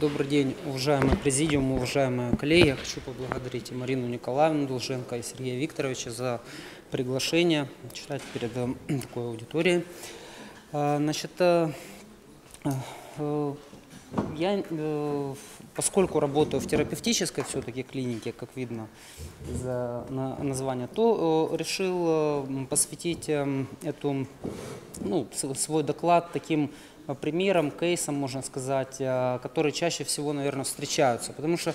Добрый день, уважаемый президиум, уважаемые коллеги. Я хочу поблагодарить и Марину Николаевну Долженко, и Сергея Викторовича за приглашение читать перед э, такой аудиторией. Э, Значит, э, э, я, э, поскольку работаю в терапевтической все-таки клинике, как видно из э, на- названия, то решил посвятить э, эту, ну, свой доклад таким э, примерам, кейсам, можно сказать, э, которые чаще всего, наверное, встречаются. Потому что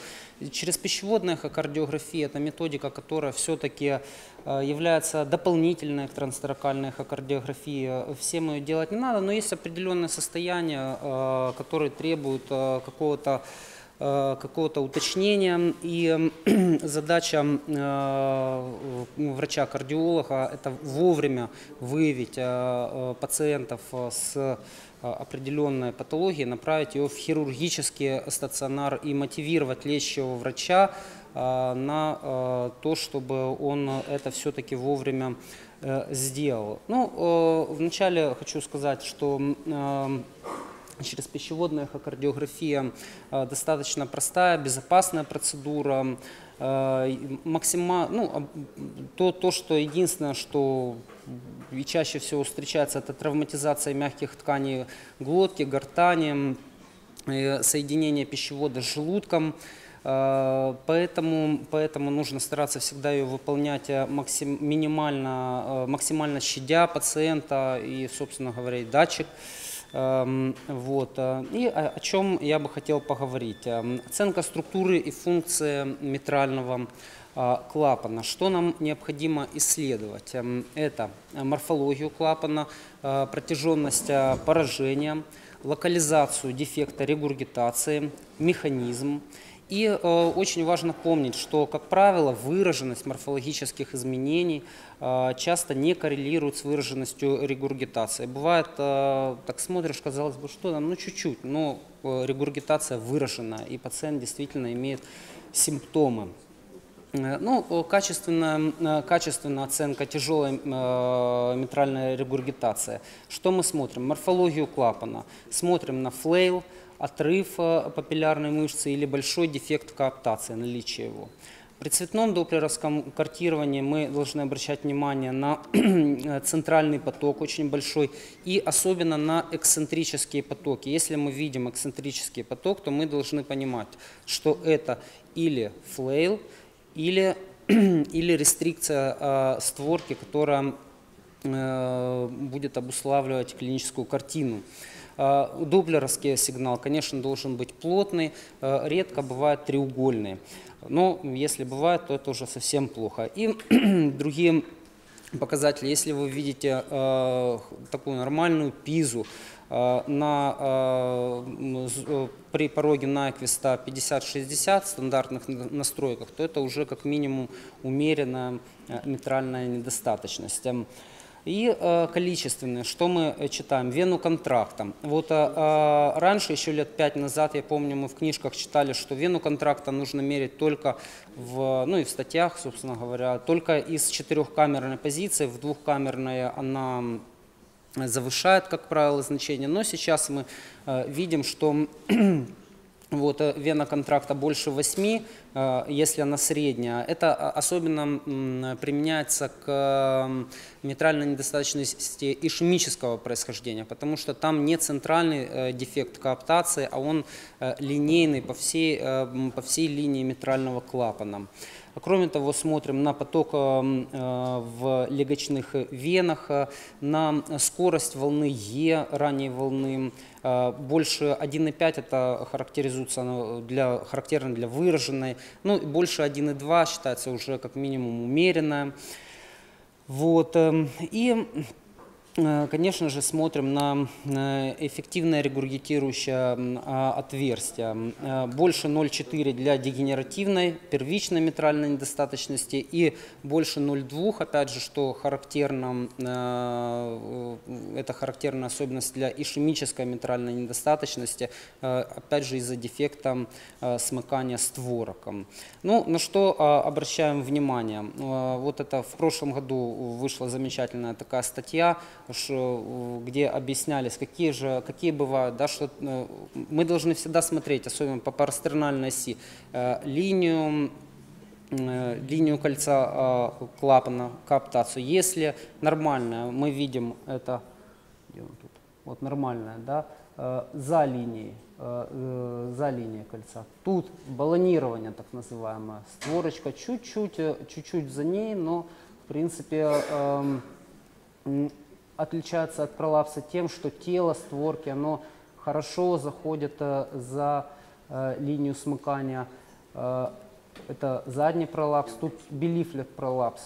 через пищеводная эхокардиография – это методика, которая все-таки является дополнительной к трансторакальной эхокардиографии. Э, Всем ее делать не надо, но есть определенные состояния, э, которые требуют э, какого-то э, какого-то уточнения. И э, задача э, врача-кардиолога – это вовремя выявить э, э, пациентов э, с э, определенной патологией, направить ее в хирургический стационар и мотивировать лечащего врача э, на э, то, чтобы он это все-таки вовремя э, сделал. Ну, э, вначале хочу сказать, что э, через пищеводную эхокардиография э, достаточно простая, безопасная процедура. Э, максима- ну, то, то, что единственное, что и чаще всего встречается, это травматизация мягких тканей глотки, гортани, э, соединение пищевода с желудком. Поэтому, поэтому нужно стараться всегда ее выполнять максим- минимально, максимально щадя пациента и, собственно говоря, и датчик. Эм, Вот. э, И о, чем я бы хотел поговорить. Эм, Оценка структуры и функции митрального а, клапана. Что нам необходимо исследовать? Эм, Это морфологию клапана, э, протяженность э, поражения, локализацию дефекта регургитации, механизм. И э, очень важно помнить, что, как правило, выраженность морфологических изменений э, часто не коррелирует с выраженностью регургитации. Бывает, э, так смотришь, казалось бы, что там, ну чуть-чуть, но э, регургитация выражена, и пациент действительно имеет симптомы. Э, Ну, э, качественная, э, качественная оценка тяжелой э, митральной регургитации. Что мы смотрим? Морфологию клапана. Смотрим на флейл, отрыв папиллярной мышцы или большой дефект кооптации, наличие его. При цветном доплеровском картировании мы должны обращать внимание на центральный поток очень большой и особенно на эксцентрические потоки. Если мы видим эксцентрический поток, то мы должны понимать, что это или флейл, или, или рестрикция э, створки, которая э, будет обуславливать клиническую картину. Э, Доплеровский сигнал, конечно, должен быть плотный, э, редко бывает треугольный. Но если бывает, то это уже совсем плохо. И другие показатели, если вы видите э, такую нормальную пизу на, э, м, з- э, при пороге Найквиста 50-60 стандартных на- настройках, то это уже как минимум умеренная э, митральная недостаточность. Эм, И э, количественные, что мы э, читаем? Вену контракта. Вот э, э, раньше, еще лет пять назад, я помню, мы в книжках читали, что вену контракта нужно мерить только в, ну и в статьях, собственно говоря, только из четырехкамерной позиции, в двухкамерной она завышает, как правило, значение. Но сейчас мы э, видим, что вот, э, вена контракта больше 8, э, если она средняя. Это а, особенно применяется к митральной недостаточности ишемического происхождения, потому что там не центральный дефект кооптации, а он линейный по всей, по всей линии митрального клапана. Кроме того, смотрим на поток э, м, э, в легочных венах, э, на скорость волны Е, ранней волны. Э, Больше 1,5 это характеризуется для, характерно для выраженной. Ну, больше 1,2 считается уже как минимум умеренная. Вот. эм, И Конечно же, смотрим на э, эффективное регургитирующее а, отверстие. Э, Больше 0,4 для дегенеративной, первичной митральной недостаточности и больше 0,2, опять же, что характерно, э, э, это характерная особенность для ишемической митральной недостаточности, э, опять же, из-за дефекта э, смыкания створок. Ну, на что э, обращаем внимание? Э, Вот это в прошлом году вышла замечательная такая статья э, где объяснялись, какие же, какие бывают, да, что э, мы должны всегда смотреть, особенно по парастернальной оси, э, линию линию кольца э, клапана, каптацию. Если нормальная, мы видим это, где он тут? вот нормальная, да, за линией, за линией кольца. Тут баллонирование так называемое, створочка чуть-чуть, чуть-чуть за ней, но в принципе эм, отличается от пролапса тем, что тело створки, оно хорошо заходит э, за э, линию смыкания. Э, это задний пролапс, тут белифлет пролапс.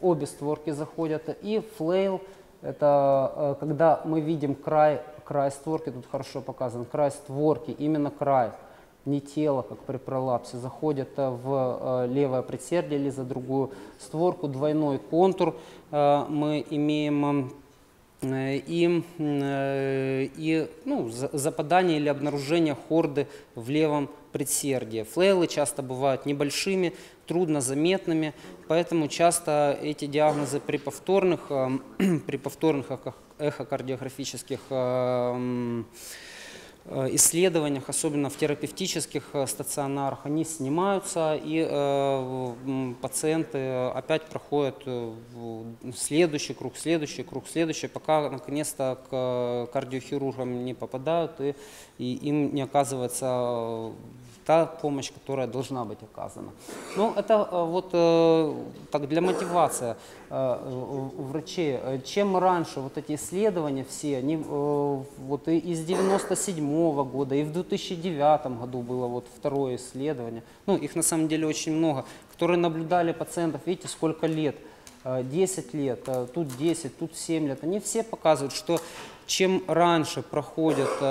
Обе створки заходят. И флейл – это когда мы видим край, край створки, тут хорошо показан, край створки, именно край, не тело, как при пролапсе, заходит э, в э, левое предсердие или за другую створку, двойной контур э, мы имеем и, и ну, за- западание или обнаружение хорды в левом предсердии. Флейлы часто бывают небольшими, трудно заметными, поэтому часто эти диагнозы при повторных, при повторных эхокардиографических исследованиях, особенно в терапевтических э, стационарах, они снимаются, и э, пациенты опять проходят э, следующий круг, следующий круг, следующий, пока наконец-то к э, кардиохирургам не попадают и, и им не оказывается э, та помощь, которая должна быть оказана. Ну, это э, вот э, так для мотивации э, врачей. Чем раньше вот эти исследования все, они вот и из 97 года, и в 2009 году было вот второе исследование, ну, их на самом деле очень много, которые наблюдали пациентов, видите, сколько лет, э, 10 лет, тут 10, тут 7 лет, они все показывают, что чем раньше проходит э,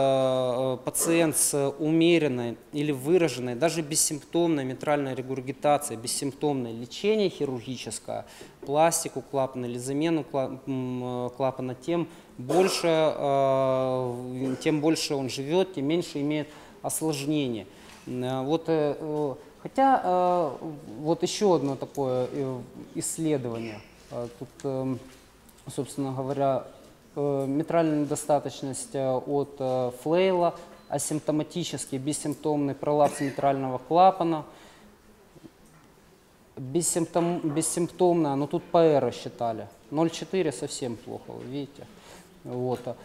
э, пациент с умеренной или выраженной, даже бессимптомной митральной регургитацией, бессимптомное лечение хирургическое, пластику клапана или замену э, клапана, тем больше, э, тем больше он живет, тем меньше имеет осложнений. Э, Вот, э, э, хотя э, вот еще одно такое э, исследование. Э, Тут, эм, собственно говоря, э, митральная недостаточность э, от э, флейла, асимптоматический бессимптомный пролапс митрального клапана, бессимптом, бессимптомная, но тут ПР рассчитали, 0,4 совсем плохо, видите. Вот.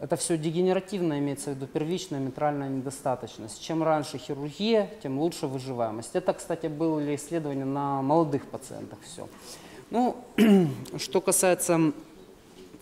Это все дегенеративно, имеется в виду первичная митральная недостаточность. Чем раньше хирургия, тем лучше выживаемость. Это, кстати, были исследования на молодых пациентах. Все. Ну, что касается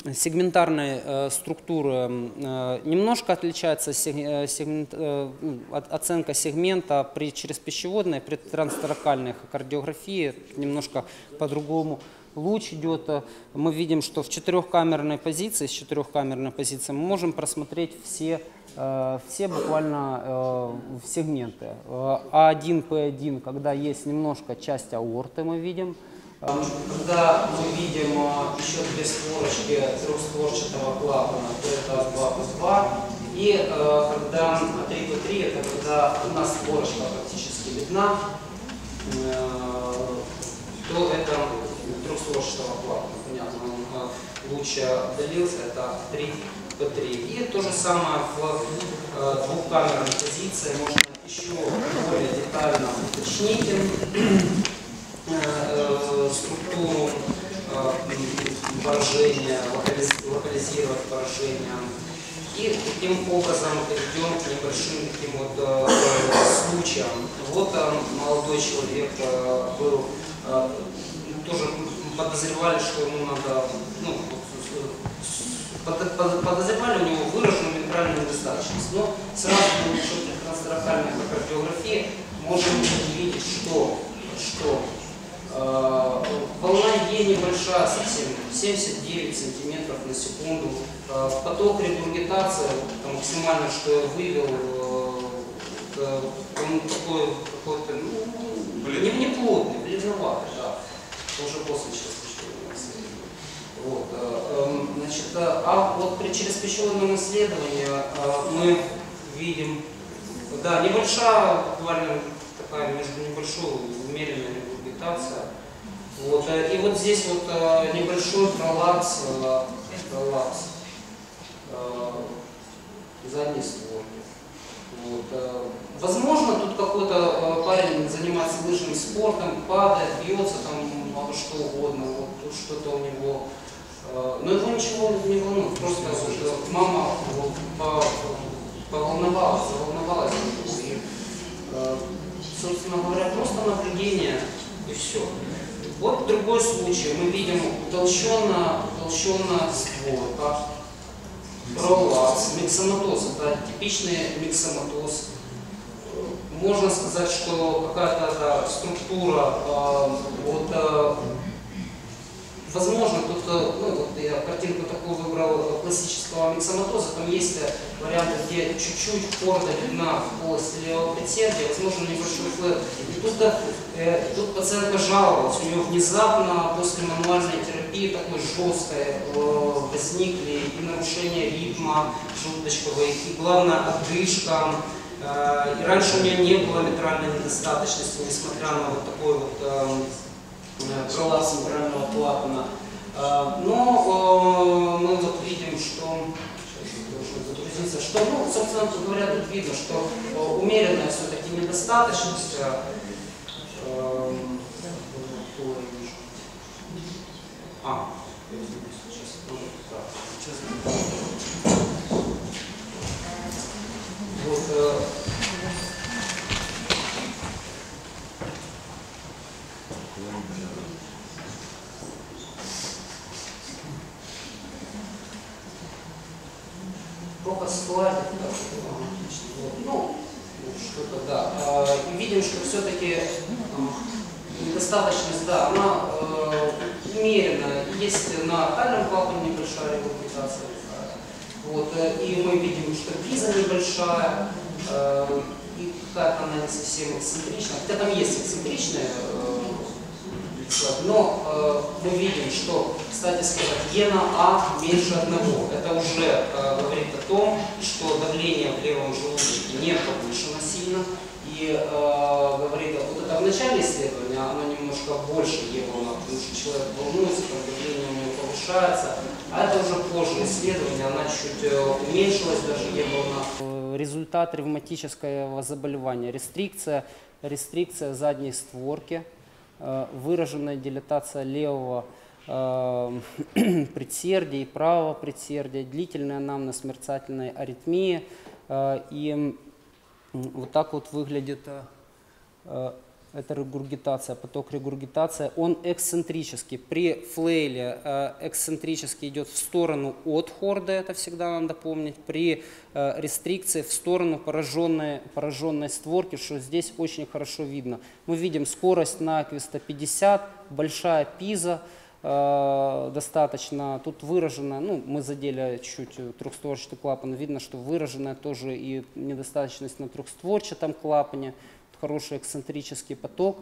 сегментарной э, структуры э, немножко отличается э, от- оценка сегмента при черезпищеводной, при трансторакальной эхокардиографии немножко по-другому. Луч идет, мы видим, что в четырехкамерной позиции, с четырехкамерной позиции мы можем просмотреть все, все буквально сегменты. Э, А1, П1, когда есть немножко часть аорты, мы видим, когда мы видим а, еще две створочки трехстворчатого клапана, то это 2 плюс 2. И э, когда 3 по 3, это когда одна створочка практически видна, э, то это трехстворчатого клапана. Понятно, он лучше отдалился, это 3 по 3. И то же самое в э, двухкамерной позиции можно еще более детально уточнить структуру э, поражения, локализ- локализировать поражение. И таким образом перейдем к небольшим таким вот э, э, случаям. Вот э, молодой человек э, был, э, тоже подозревали, что ему надо, ну, подозревали у него выраженную мембранную недостаточность. Но сразу при улучшенной трансторакальной кардиографии можем увидеть, что, что Э, Волна Е небольшая совсем, 79 сантиметров на секунду. Э, Поток регургитации, это максимально, что я вывел, э, э, такой какой-то, ну, не, не плотный, бледноватый, да. Уже после черезпищевого исследования. Вот, э, эм, значит, э, а вот при черезпищеводном исследовании э, мы видим, да, небольшая, буквально такая между небольшой умеренная регургитация. Вот, э, и вот здесь вот э, небольшой пролапс, э, пролапс задней створки. Вот, возможно, тут какой-то парень занимается лыжным спортом, падает, бьется там что угодно, вот тут что-то у него. но его ничего не волнует, просто вот, мама вот, по- поволновалась, заволновалась. И, собственно говоря, просто наблюдение и все. Вот другой случай. Мы видим утолщенно, утолщенно створка, пролапс, миксоматоз. Это типичный миксоматоз. Можно сказать, что какая-то да, структура, э, вот, э, возможно, э, ну, вот я картинку такую выбрал классического миксоматоза, там есть э, варианты, где чуть-чуть хорда видна в полости левого предсердия, возможно, небольшой флэр. И тут, э, тут пациентка жаловалась, у нее внезапно после мануальной терапии такой жесткой э, возникли и нарушения ритма желудочкового, и главное одышка. Э, И раньше у нее не было митральной недостаточности, несмотря на вот такой вот э, пролапс митрального клапана. Э, Но э, мы вот видим, что что, ну, собственно говоря, тут видно, что э, умеренная все-таки недостаточность. э, эм, то я вижу. А, сейчас, сейчас. Вот, э, плохо складит, так, ну, что-то, да. А, И видим, что все-таки недостаточность, да, она. Есть на кальном клапане небольшая регламентация. Вот, э, и мы видим, что виза небольшая, э, и какая-то она не совсем эксцентричная. Хотя там есть эксцентричная э, но э, мы видим, что, кстати сказать, Ена А меньше одного. Это уже э, говорит о том, что давление в левом желудочке не повышено сильно. И э, говорит, вот это в начале исследования, оно немножко больше Еврона, потому что человек волнуется, давление у него повышается. А это уже позже исследование, она чуть э, уменьшилась даже Еврона. Результат ревматического заболевания. Рестрикция, рестрикция задней створки, э, выраженная дилатация левого э, предсердия и правого предсердия, длительная анамнез мерцательной аритмии. э, И вот так вот выглядит э, э, эта регургитация, поток регургитации. Он эксцентрический. При флейле э, эксцентрически идет в сторону от хорда, это всегда надо помнить. При э, рестрикции в сторону пораженной, пораженной створки, что здесь очень хорошо видно. Мы видим скорость на Аквиста 50, большая пиза, э, достаточно. Тут выражена, ну, мы задели чуть-чуть трехстворчатый клапан, видно, что выраженная тоже и недостаточность на трехстворчатом клапане, хороший эксцентрический поток.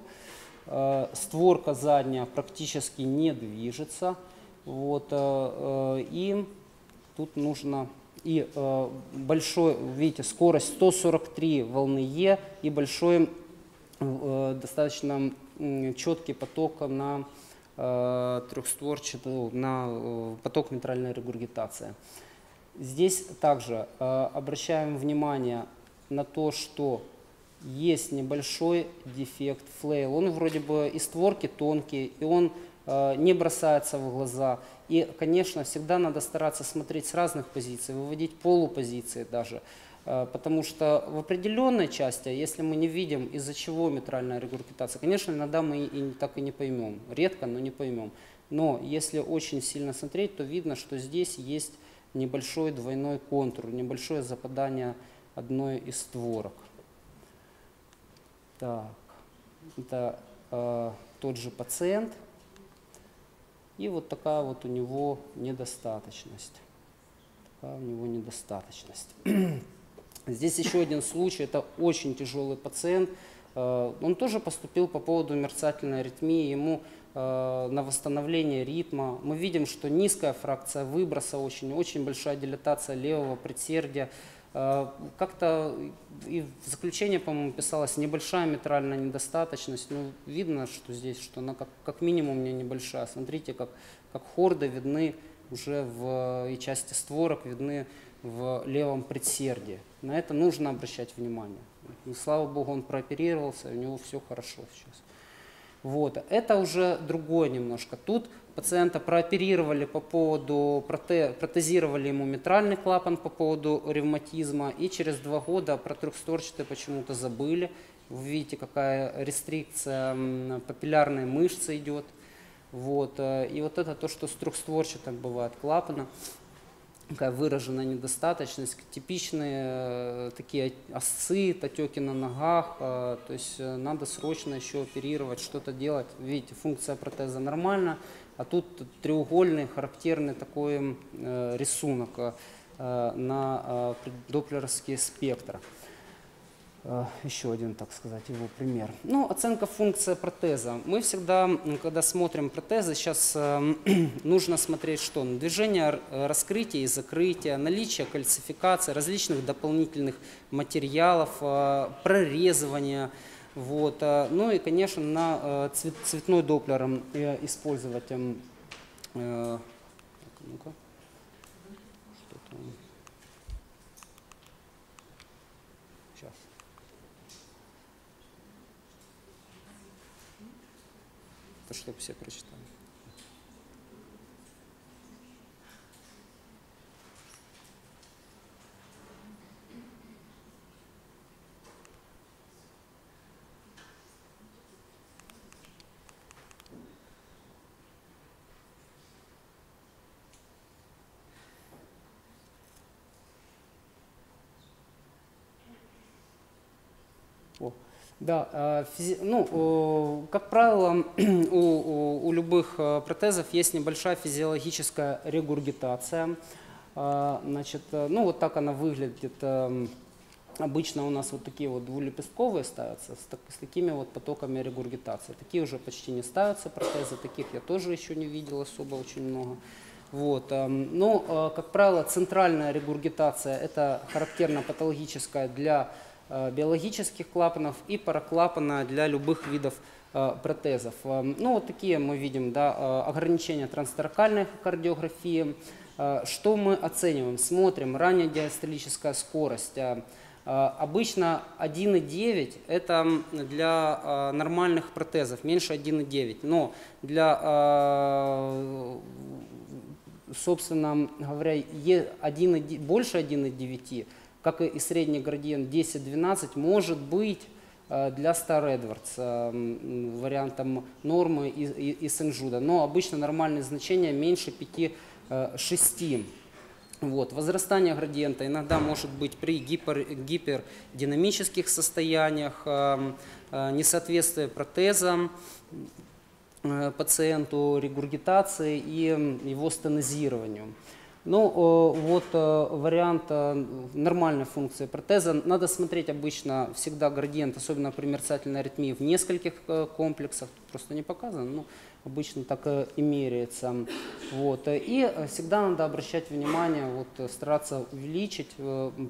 Э, Створка задняя практически не движется. Вот, э, э, и тут нужно и большой, видите, скорость 143 волны Е и большой достаточно четкий поток на трехстворчатый, на э, поток митральной регургитации. Здесь также обращаем внимание на то, что есть небольшой дефект флейл. Он вроде бы и створки тонкие, и он э, не бросается в глаза. И, конечно, всегда надо стараться смотреть с разных позиций, выводить полупозиции даже. Э, Потому что в определенной части, если мы не видим, из-за чего митральная регургитация, конечно, иногда мы и так и не поймем. Редко, но не поймем. Но если очень сильно смотреть, то видно, что здесь есть небольшой двойной контур, небольшое западание одной из створок. Так, это э, тот же пациент. И вот такая вот у него недостаточность. Такая у него недостаточность. Здесь еще один случай. Это очень тяжелый пациент. Э, Он тоже поступил по поводу мерцательной аритмии, ему э, на восстановление ритма. Мы видим, что низкая фракция выброса очень, очень большая дилатация левого предсердия. Э, Как-то и в заключение, по-моему, писалось небольшая митральная недостаточность. Ну, видно, что здесь, что она как, как минимум не небольшая. Смотрите, как, как хорды видны уже в и части створок видны в левом предсердии. На это нужно обращать внимание. И слава богу, он прооперировался, у него все хорошо сейчас. Вот. Это уже другое немножко. Тут пациента прооперировали по поводу, проте, протезировали ему митральный клапан по поводу ревматизма, и через два года про трехстворчатый почему-то забыли. Вы видите, какая рестрикция папиллярной мышцы идет. Вот. э, И вот это то, что с трехстворчатым бывает клапана такая выраженная недостаточность, типичные э, такие осцы, отеки на ногах, э, то есть э, надо срочно еще оперировать, что-то делать. Видите, функция протеза нормальна, а тут треугольный характерный такой рисунок на доплеровский спектр. Э, Еще один, так сказать, его пример. Ну, оценка функции протеза. Мы всегда, когда смотрим протезы, сейчас э, нужно смотреть что? На движение раскрытия и закрытия, наличие кальцификации, различных дополнительных материалов, э, прорезывания. Вот. э, Ну и, конечно, на э, цвет- цветной доплер м, э, использовать. м, э, так, ну-ка. Что там? Сейчас. Это чтобы все прочитали. О, Да, физи- ну, как правило, у, у- любых э, протезов есть небольшая физиологическая регургитация. Э, Значит, э, ну вот так она выглядит. Эм, Обычно у нас вот такие вот двулепестковые ставятся с, так- с такими вот потоками регургитации. Такие уже почти не ставятся протезы, таких я тоже еще не видел особо очень много. Вот. эм, Ну, э, как правило, центральная регургитация – это характерно патологическая для биологических клапанов и параклапана для любых видов э, протезов. Эм, Ну, вот такие мы видим, да, э, ограничения трансторакальной кардиографии. Э, Что мы оцениваем? Смотрим, ранняя диастолическая скорость. Э, э, Обычно 1,9 это для э, нормальных протезов, меньше 1,9. Но для э, собственно говоря, е- 1,9 больше 1,9, как и средний градиент 10-12, может быть э, для Star Edwards э, вариантом нормы и, и, и Сен-Жуда. Но обычно нормальные значения меньше 5-6. Вот. Возрастание градиента иногда может быть при гипер, гипердинамических состояниях, э, несоответствие протеза э, пациенту, регургитации и его стенозированию. Ну, э, вот э, вариант э, нормальной функции протеза. Надо смотреть обычно всегда градиент, особенно при мерцательной аритмии, в нескольких комплексах. Тут просто не показано, но обычно так и меряется. Вот. И всегда надо обращать внимание, вот, стараться увеличить,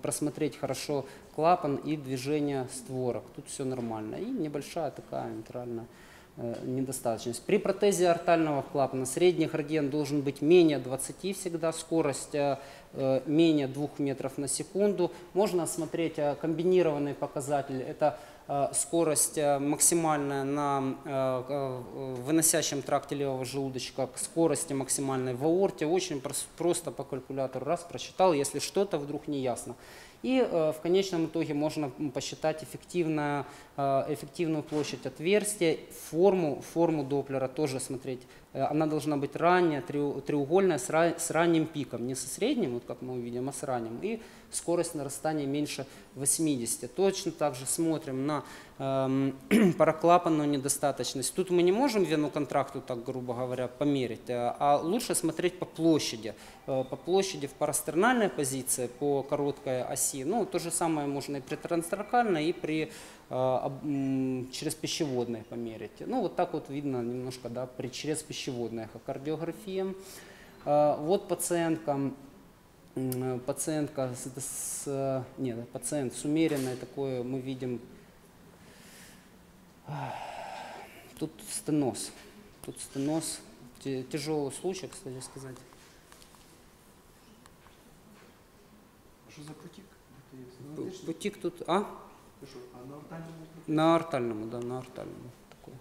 просмотреть хорошо клапан и движение створок. Тут все нормально. И небольшая такая интеральная э, недостаточность. При протезе артального клапана средний градиент должен быть менее 20 всегда, скорость э, э, менее 2 метров на секунду. Можно осмотреть э, комбинированный показатель, это э, скорость э, максимальная на э, э, выносящем тракте левого желудочка к скорости максимальной в аорте. Очень прос- просто по калькулятору раз прочитал, если что-то вдруг не ясно. И э, в конечном итоге можно посчитать эффективную, э, эффективную площадь отверстия, форму, форму Доплера тоже смотреть. Э, она должна быть ранняя, треу- треугольная, с, ра- с ранним пиком, не со средним, вот как мы увидим, а с ранним. И скорость нарастания меньше 80. Точно так же смотрим на эм, пароклапанную недостаточность. Тут мы не можем вену контракту, так грубо говоря, померить, э, а лучше смотреть по площади. Э, По площади в парастернальной позиции, по короткой оси. Ну, то же самое можно и при трансторкальной, и при э, через пищеводной померить. Ну, вот так вот видно немножко, да, при через пищеводной эхокардиографии. Э, Вот пациентка, пациентка с, с, нет, пациент с умеренной такой, мы видим, тут стеноз, тут стеноз, Те- тяжелый случай, кстати сказать. А що за потік? П- Потик тут, а? На ортальному да, на артальному. Такой.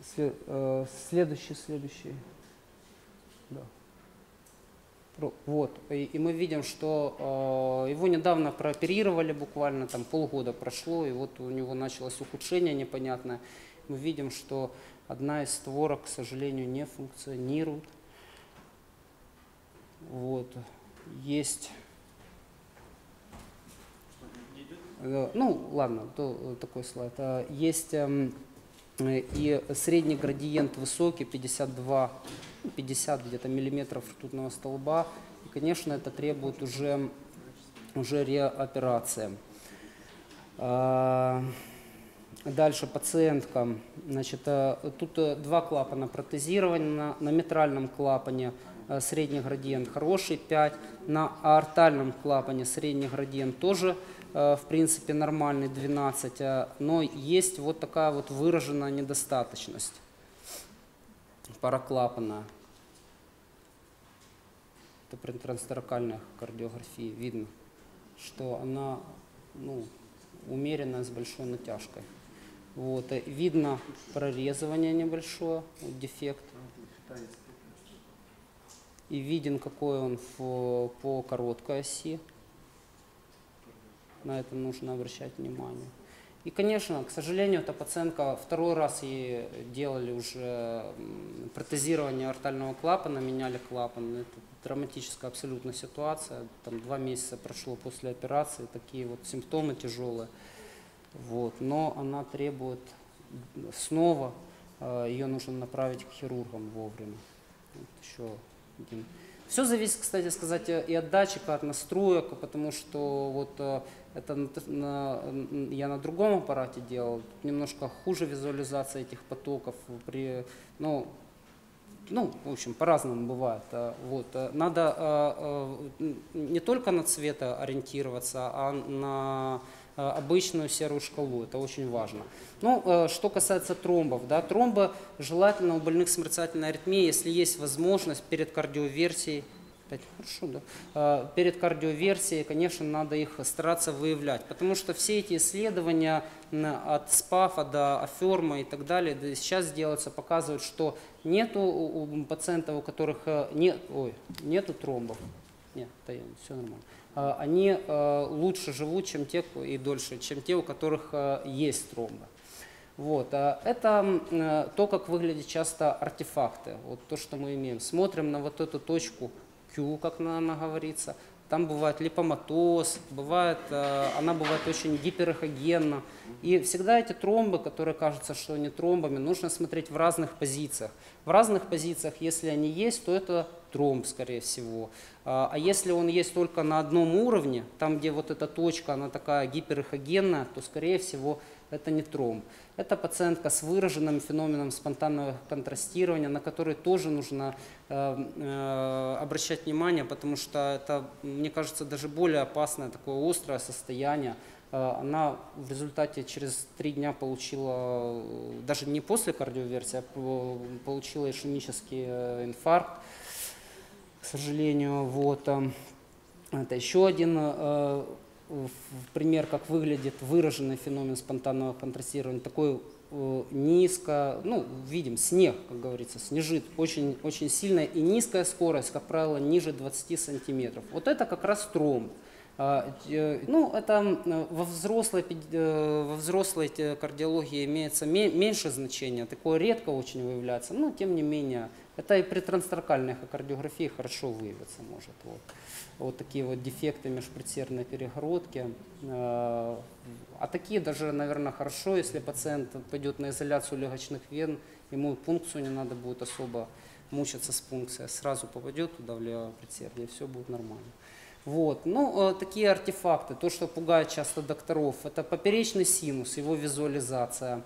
Сле- э, следующий, следующий. Да. Вот. И, и мы видим, что э, его недавно прооперировали буквально, там полгода прошло, и вот у него началось ухудшение непонятное. Мы видим, что одна из створок, к сожалению, не функционирует. Вот. Есть Э, Ну, ладно, то э, такой слайд. А, Есть эм, э, и средний градиент высокий, 52, 50 где-то миллиметров ртутного столба. И, конечно, это требует уже, уже реоперации. А, Дальше пациентка. Значит, э, тут э, два клапана протезирования. На, на митральном клапане э, средний градиент хороший, 5. На аортальном клапане средний градиент тоже, э, в принципе, нормальный, 12. э, Но есть вот такая вот выраженная недостаточность пароклапана. Это при трансторакальной кардиографии видно, что она ну, умеренная с большой натяжкой. Вот, э, видно прорезывание небольшое, вот дефект. И виден, какой он в- по короткой оси. На это нужно обращать внимание. И, конечно, к сожалению, эта пациентка второй раз ей делали уже протезирование артального клапана, меняли клапан. Это драматическая абсолютно ситуация. Там два месяца прошло после операции, такие вот симптомы тяжелые. Вот. Но она требует снова, э, ее нужно направить к хирургам вовремя. Вот еще один. Все зависит, кстати сказать, э, и от датчика, от настроек, потому что вот э, это на на- я на другом аппарате делал, немножко хуже визуализация этих потоков при, ну, ну, в общем, по-разному бывает. а, Вот. э, Надо э, н- не только на цвет ориентироваться, а на обычную серую шкалу. Это очень важно. Ну, э, что касается тромбов, да, тромбы желательно у больных с мерцательной аритмией, если есть возможность перед кардиоверсией, опять хорошо, да, Э, перед кардиоверсией, конечно, надо их стараться выявлять, потому что все эти исследования от СПАФа до Аферма и так далее да, сейчас делаются, показывают, что нету у пациентов, у которых э, нет, ой, нету тромбов, нет, все нормально. А, Они э, лучше живут, чем те, и дольше, чем те, у которых э, есть тромбы. Вот. а Это то, как выглядят часто артефакты. Вот то, что мы имеем. Смотрим на вот эту точку Q, как она, говорится. Там бывает липоматоз, бывает, э, она бывает очень гиперэхогенна. И всегда эти тромбы, которые кажутся, что они тромбами, нужно смотреть в разных позициях. В разных позициях, если они есть, то это тромб, скорее всего. А а если он есть только на одном уровне, там, где вот эта точка, она такая гиперэхогенная, то, скорее всего, это не тромб. Это пациентка с выраженным феноменом спонтанного контрастирования, на который тоже нужно э, э, обращать внимание, потому что это, мне кажется, даже более опасное такое острое состояние. Э, Она в результате через три дня получила, э, даже не после кардиоверсии, а по- получила ишемический инфаркт, к сожалению. Вот. Это еще один в- пример, как выглядит выраженный феномен спонтанного контрастирования. Такой э, низко, ну, видим, снег, как говорится, снежит очень, очень сильно, и низкая скорость, как правило, ниже 20 сантиметров. Вот это как раз тромб. А, э, Ну, это во взрослой, э, во взрослой кардиологии имеется ме- меньше значения, такое редко очень выявляется, но тем не менее Это и при трансторкальной эхокардиографии хорошо выявиться может. Вот, вот такие вот дефекты межпредсердной перегородки. Э, А такие даже, наверное, хорошо, если пациент пойдет на изоляцию легочных вен, ему пункцию не надо будет особо мучиться с пункцией, сразу попадет туда в левое предсердие, все будет нормально. Вот. Ну, э, такие артефакты, то, что пугает часто докторов, это поперечный синус, его визуализация.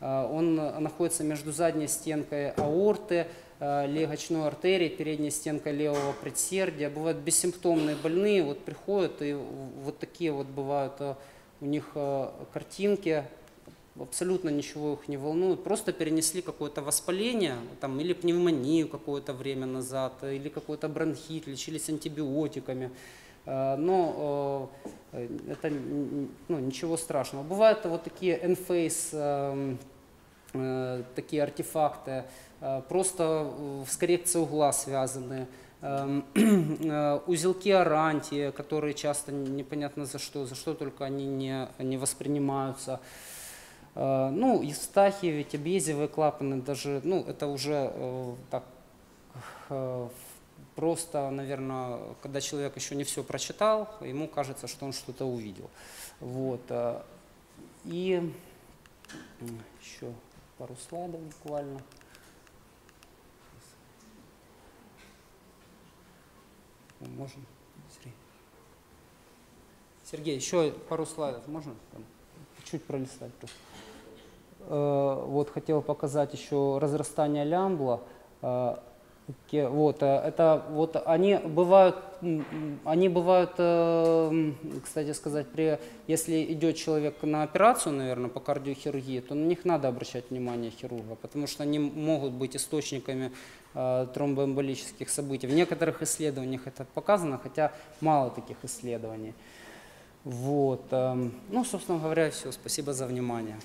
Э, Он находится между задней стенкой аорты, легочной артерии, передней стенкой левого предсердия. Бывают бессимптомные больные, вот приходят и вот такие вот бывают э, у них э, картинки, абсолютно ничего их не волнует, просто перенесли какое-то воспаление, там, или пневмонию какое-то время назад, или какой-то бронхит, лечились антибиотиками, Э, но э, это ну, ничего страшного. Бывают вот такие энфейс, эм, э, такие артефакты, просто с коррекцией угла связаны, узелки арантии, которые часто непонятно за что, за что только они не, не воспринимаются. Ну, Евстахи, ведь объездивые клапаны даже, ну, это уже так просто, наверное, когда человек еще не все прочитал, ему кажется, что он что-то увидел. Вот. И еще пару слайдов буквально. Можем? Сергей? Еще пару слайдов можно? Чуть пролистать просто. Э, Вот хотел показать еще разрастание лямбла. Вот, э, это вот они бывают, они бывают, э, кстати сказать, при, если идет человек на операцию, наверное, по кардиохирургии, то на них надо обращать внимание хирурга, потому что они могут быть источниками э, тромбоэмболических событий. В некоторых исследованиях это показано, хотя мало таких исследований. Вот. эм, Ну, собственно говоря, все. Спасибо за внимание.